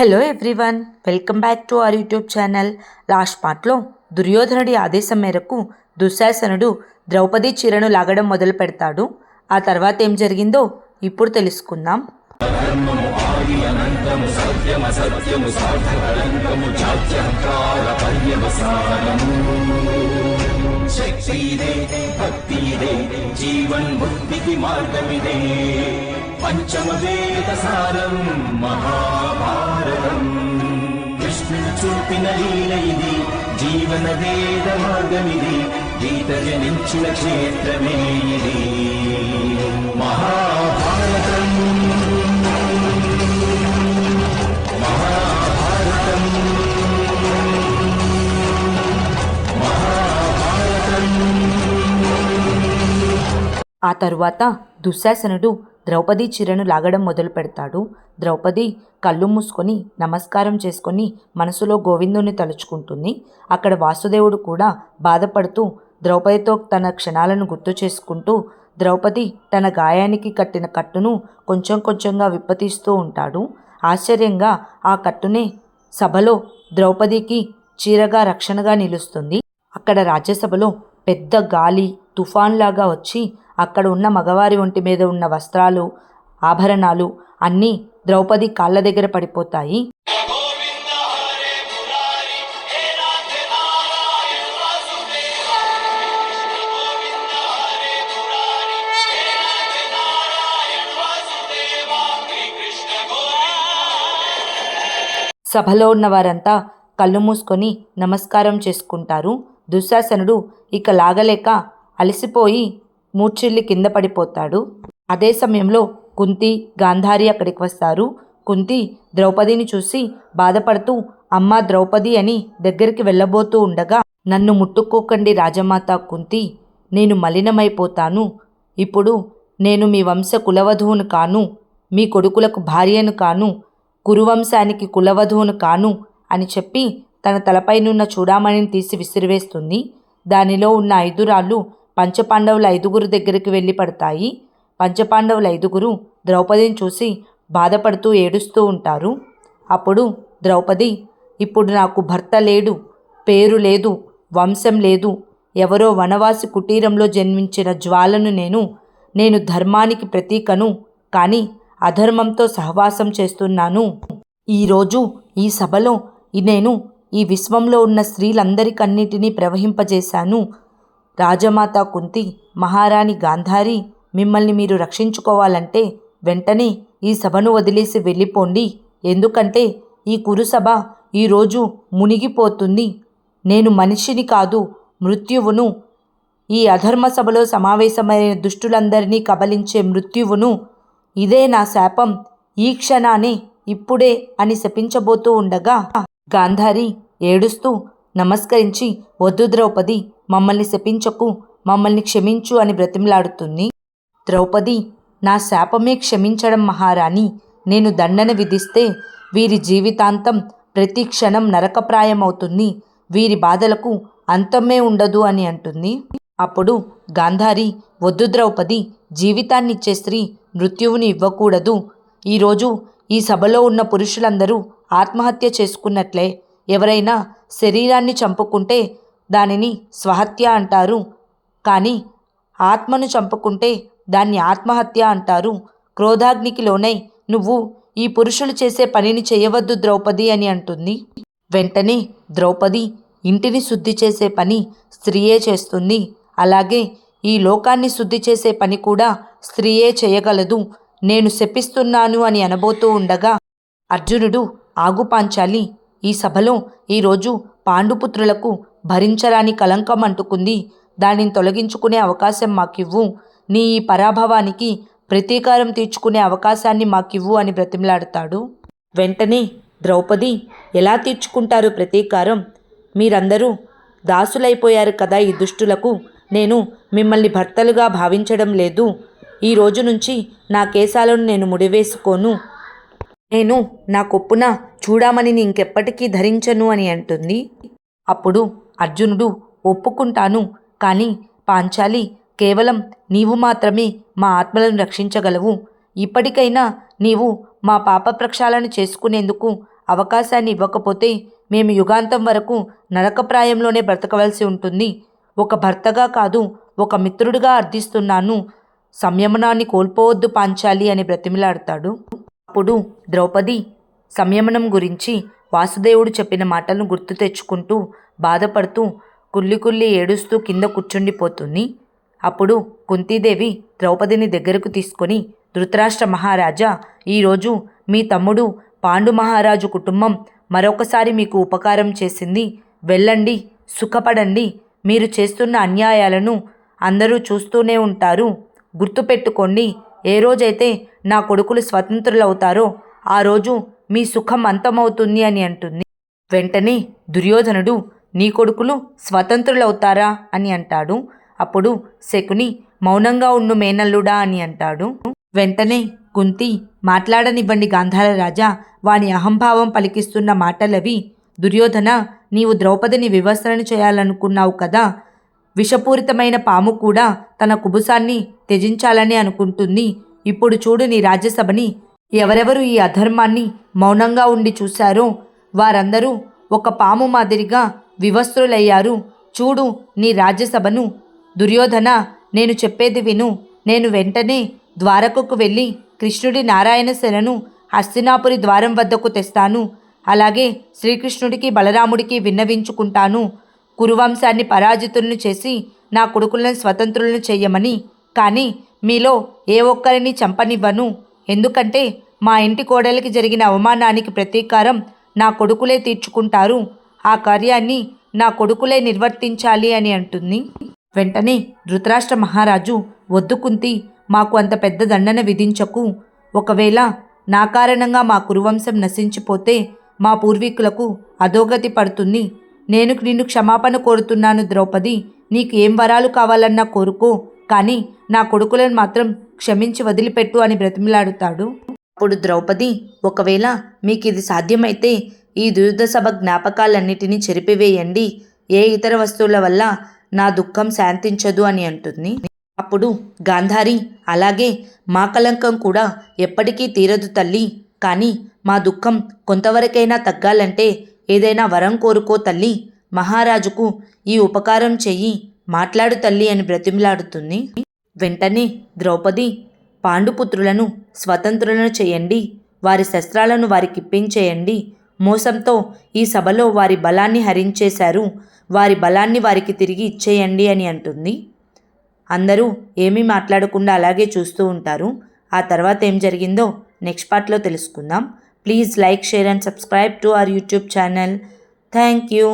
Hello everyone welcome back to our YouTube channel last పార్ట్లో దుర్యోధనుడి ఆదేశం మేరకు దుశ్శాసనుడు ద్రౌపది చీరను లాగడం మొదలు పెడతాడు. ఆ తర్వాత ఏం జరిగిందో ఇప్పుడు తెలుసుకుందాం. మార్గమిదే పంచమ వేద సారం మహాభారత. కృష్ణుడు లీల ఇది. జీవన వేద మార్గమిది. గీత జనించిన క్షేత్రమే ఇది. మహాభారతం. ఆ తరువాత దుశ్శాసనుడు ద్రౌపది చీరను లాగడం మొదలు పెడతాడు. ద్రౌపది కళ్ళు మూసుకొని నమస్కారం చేసుకొని మనసులో గోవిందుని తలుచుకుంటుంది. అక్కడ వాసుదేవుడు కూడా బాధపడుతూ ద్రౌపదితో తన క్షణాలను గుర్తు చేసుకుంటూ ద్రౌపది తన గాయానికి కట్టిన కట్టును కొంచెం కొంచెంగా విప్పతీస్తూ ఉంటాడు. ఆశ్చర్యంగా ఆ కట్టునే సభలో ద్రౌపదికి చీరగా రక్షణగా నిలుస్తుంది. అక్కడ రాజ్యసభలో పెద్ద గాలి తుఫాన్లాగా వచ్చి అక్కడ ఉన్న మగవారి ఒంటి మీద ఉన్న వస్త్రాలు ఆభరణాలు అన్నీ ద్రౌపది కాళ్ళ దగ్గర పడిపోతాయి. సభలో ఉన్న వారంతా కళ్ళు మూసుకొని నమస్కారం చేసుకుంటారు. దుశ్శాసనుడు ఇక లాగలేక అలసిపోయి మూర్చిల్లి కింద పడిపోతాడు. అదే సమయంలో కుంతి గాంధారి అక్కడికి వస్తారు. కుంతి ద్రౌపదిని చూసి బాధపడుతూ అమ్మ ద్రౌపది అని దగ్గరికి వెళ్ళబోతూ ఉండగా నన్ను ముట్టుకోకండి రాజమాత కుంతి. నేను మలినమైపోతాను. ఇప్పుడు నేను మీ వంశ కులవధువును కాను మీ కొడుకులకు భార్యను కాను కురువంశానికి కులవధువును కాను అని చెప్పి తన తలపైనున్న చూడామణిని తీసి విసిరివేస్తుంది. దానిలో ఉన్న ఐదురాళ్ళు పంచపాండవుల ఐదుగురు దగ్గరికి వెళ్ళి పడతాయి. పంచపాండవుల ఐదుగురు ద్రౌపదిని చూసి బాధపడుతూ ఏడుస్తూ ఉంటారు. అప్పుడు ద్రౌపది ఇప్పుడు నాకు భర్త లేడు పేరు లేదు వంశం లేదు. ఎవరో వనవాసి కుటీరంలో జన్మించిన జ్వాలను నేను నేను ధర్మానికి ప్రతీకను కానీ అధర్మంతో సహవాసం చేస్తున్నాను. ఈరోజు ఈ సభలో నేను ఈ విశ్వంలో ఉన్న స్త్రీలందరికన్నిటినీ ప్రవహింపజేశాను. రాజమాత కుంతి మహారాణి గాంధారి మిమ్మల్ని మీరు రక్షించుకోవాలంటే వెంటనే ఈ సభను వదిలేసి వెళ్ళిపోండి. ఎందుకంటే ఈ కురుసభ ఈరోజు మునిగిపోతుంది. నేను మనిషిని కాదు మృత్యువును. ఈ అధర్మ సభలో సమావేశమైన దుష్టులందరినీ కబలించే మృత్యువును. ఇదే నా శాపం. ఈ క్షణానే ఇప్పుడే అని శపించబోతూ ఉండగా గాంధారి ఏడుస్తూ నమస్కరించి వద్దు ద్రౌపది మమ్మల్ని శపించకు మమ్మల్ని క్షమించు అని బ్రతిమలాడుతుంది. ద్రౌపది నా శాపమే క్షమించడం మహారాణి. నేను దండన విధిస్తే వీరి జీవితాంతం ప్రతి క్షణం నరకప్రాయమవుతుంది. వీరి బాధలకు అంతమే ఉండదు అని అంటుంది. అప్పుడు గాంధారి వద్దు ద్రౌపది జీవితాన్నిచ్చే స్త్రీ మృత్యువుని ఇవ్వకూడదు. ఈరోజు ఈ సభలో ఉన్న పురుషులందరూ ఆత్మహత్య చేసుకున్నట్లే. ఎవరైనా శరీరాన్ని చంపుకుంటే దానిని స్వహత్య అంటారు. కానీ ఆత్మను చంపుకుంటే దాన్ని ఆత్మహత్య అంటారు. క్రోధాగ్నికి లోనై నువ్వు ఈ పురుషులు చేసే పనిని చేయవద్దు ద్రౌపది అని అంటుంది. వెంటనే ద్రౌపది ఇంటిని శుద్ధి చేసే పని స్త్రీయే చేస్తుంది. అలాగే ఈ లోకాన్ని శుద్ధి చేసే పని కూడా స్త్రీయే చేయగలదు. నేను శపిస్తున్నాను అని అనబోతూ ఉండగా అర్జునుడు ఆగుపాంచాలి. ఈ సభలో ఈరోజు పాండుపుత్రులకు భరించరాని కలంకం అంటుకుంది. దానిని తొలగించుకునే అవకాశం మాకివ్వు. నీ ఈ పరాభవానికి ప్రతీకారం తీర్చుకునే అవకాశాన్ని మాకివ్వు అని బ్రతిమలాడతాడు. వెంటనే ద్రౌపది ఎలా తీర్చుకుంటారు ప్రతీకారం? మీరందరూ దాసులైపోయారు కదా ఈ దుష్టులకు. నేను మిమ్మల్ని భర్తలుగా భావించడం లేదు. ఈ రోజు నుంచి నా కేశాలను నేను ముడివేసుకోను. నేను నా కొప్పున చూడమని ఇంకెప్పటికీ ధరించను అని అంటుంది. అప్పుడు అర్జునుడు ఒప్పుకుంటాను కానీ పాంచాలి కేవలం నీవు మాత్రమే మా ఆత్మలను రక్షించగలవు. ఇప్పటికైనా నీవు మా పాప ప్రక్షాళన చేసుకునేందుకు అవకాశాన్ని ఇవ్వకపోతే మేము యుగాంతం వరకు నరకప్రాయంలోనే బ్రతకవలసి ఉంటుంది. ఒక భర్తగా కాదు ఒక మిత్రుడిగా అర్థిస్తున్నాను సంయమనాన్ని కోల్పోవద్దు పాంచాలి అని బ్రతిమిలాడతాడు. అప్పుడు ద్రౌపది సంయమనం గురించి వాసుదేవుడు చెప్పిన మాటలను గుర్తు తెచ్చుకుంటూ బాధపడుతూ కుల్లి కుల్లి ఏడుస్తూ కింద కూర్చుండిపోతుంది. అప్పుడు కుంతీదేవి ద్రౌపదిని దగ్గరకు తీసుకొని ధృతరాష్ట్ర మహారాజా ఈరోజు మీ తమ్ముడు పాండు మహారాజు కుటుంబం మరొకసారి మీకు ఉపకారం చేసింది. వెళ్ళండి సుఖపడండి. మీరు చేస్తున్న అన్యాయాలను అందరూ చూస్తూనే ఉంటారు. గుర్తుపెట్టుకోండి. ఏ రోజైతే నా కొడుకులు స్వతంత్రులవుతారో ఆ రోజు మీ సుఖం అంతమవుతుంది అని అంటుంది. వెంటనే దుర్యోధనుడు నీ కొడుకులు స్వతంత్రులవుతారా? అని అంటాడు. అప్పుడు శకుని మౌనంగా ఉండు మేనల్లుడా అని అంటాడు. వెంటనే కుంతి మాట్లాడనివ్వండి గాంధార రాజా వాని అహంభావం పలికిస్తున్న మాటలవి దుర్యోధన నీవు ద్రౌపదిని వివస్త్రణ చేయాలనుకున్నావు కదా విషపూరితమైన పాము కూడా తన కుబుసాన్ని త్యజించాలని అనుకుంటుంది. ఇప్పుడు చూడు నీ రాజ్యసభని ఎవరెవరు ఈ అధర్మాన్ని మౌనంగా ఉండి చూశారో వారందరూ ఒక పాము మాదిరిగా వివస్త్రులయ్యారు. చూడు నీ రాజ్యసభను. దుర్యోధన నేను చెప్పేది విను. నేను వెంటనే ద్వారకకు వెళ్ళి కృష్ణుడి నారాయణ శరణు హస్తినాపురి ద్వారం వద్దకు తెస్తాను. అలాగే శ్రీకృష్ణుడికి బలరాముడికి విన్నవించుకుంటాను. కురువంశాన్ని పరాజితులను చేసి నా కొడుకులను స్వతంత్రులను చెయ్యమని కానీ మీలో ఏ ఒక్కరిని చంపనివ్వను. ఎందుకంటే మా ఇంటి కోడలికి జరిగిన అవమానానికి ప్రతీకారం నా కొడుకులే తీర్చుకుంటారు. ఆ కార్యాన్ని నా కొడుకులే నిర్వర్తించాలి అని అంటుంది. వెంటనే ధృతరాష్ట్ర మహారాజు వద్దుకుంతి మాకు అంత పెద్ద దండన విధించకు. ఒకవేళ నా కారణంగా మా కురువంశం నశించిపోతే మా పూర్వీకులకు అధోగతి పడుతుంది. నేను నిన్ను క్షమాపణ కోరుతున్నాను ద్రౌపది. నీకు ఏం వరాలు కావాలన్నా కోరుకో. కానీ నా కొడుకులను మాత్రం క్షమించి వదిలిపెట్టు అని బ్రతిమిలాడుతాడు. అప్పుడు ద్రౌపది ఒకవేళ మీకు ఇది సాధ్యమైతే ఈ దుర్దసభ జ్ఞాపకాలన్నిటినీ చెరిపివేయండి. ఏ ఇతర వస్తువుల వల్ల నా దుఃఖం శాంతించదు అని అంటుంది. అప్పుడు గాంధారి అలాగే మా కలంకం కూడా ఎప్పటికీ తీరదు తల్లి. కానీ మా దుఃఖం కొంతవరకైనా తగ్గాలంటే ఏదైనా వరం కోరుకో తల్లి. మహారాజుకు ఈ ఉపకారం చెయ్యి. మాట్లాడు తల్లి అని బ్రతిమిలాడుతుంది. వెంటనే ద్రౌపది పాండుపుత్రులను స్వతంత్రులను చేయండి. వారి శస్త్రాలను వారికిప్పించేయండి మోసంతో ఈ సభలో వారి బలాన్ని హరించేశారు. వారి బలాన్ని వారికి తిరిగి ఇచ్చేయండి అని అంటుంది. అందరూ ఏమీ మాట్లాడకుండా అలాగే చూస్తూ ఉంటారు. ఆ తర్వాత ఏం జరిగిందో నెక్స్ట్ పార్ట్లో తెలుసుకుందాం. Please like share and subscribe to our YouTube channel. Thank you.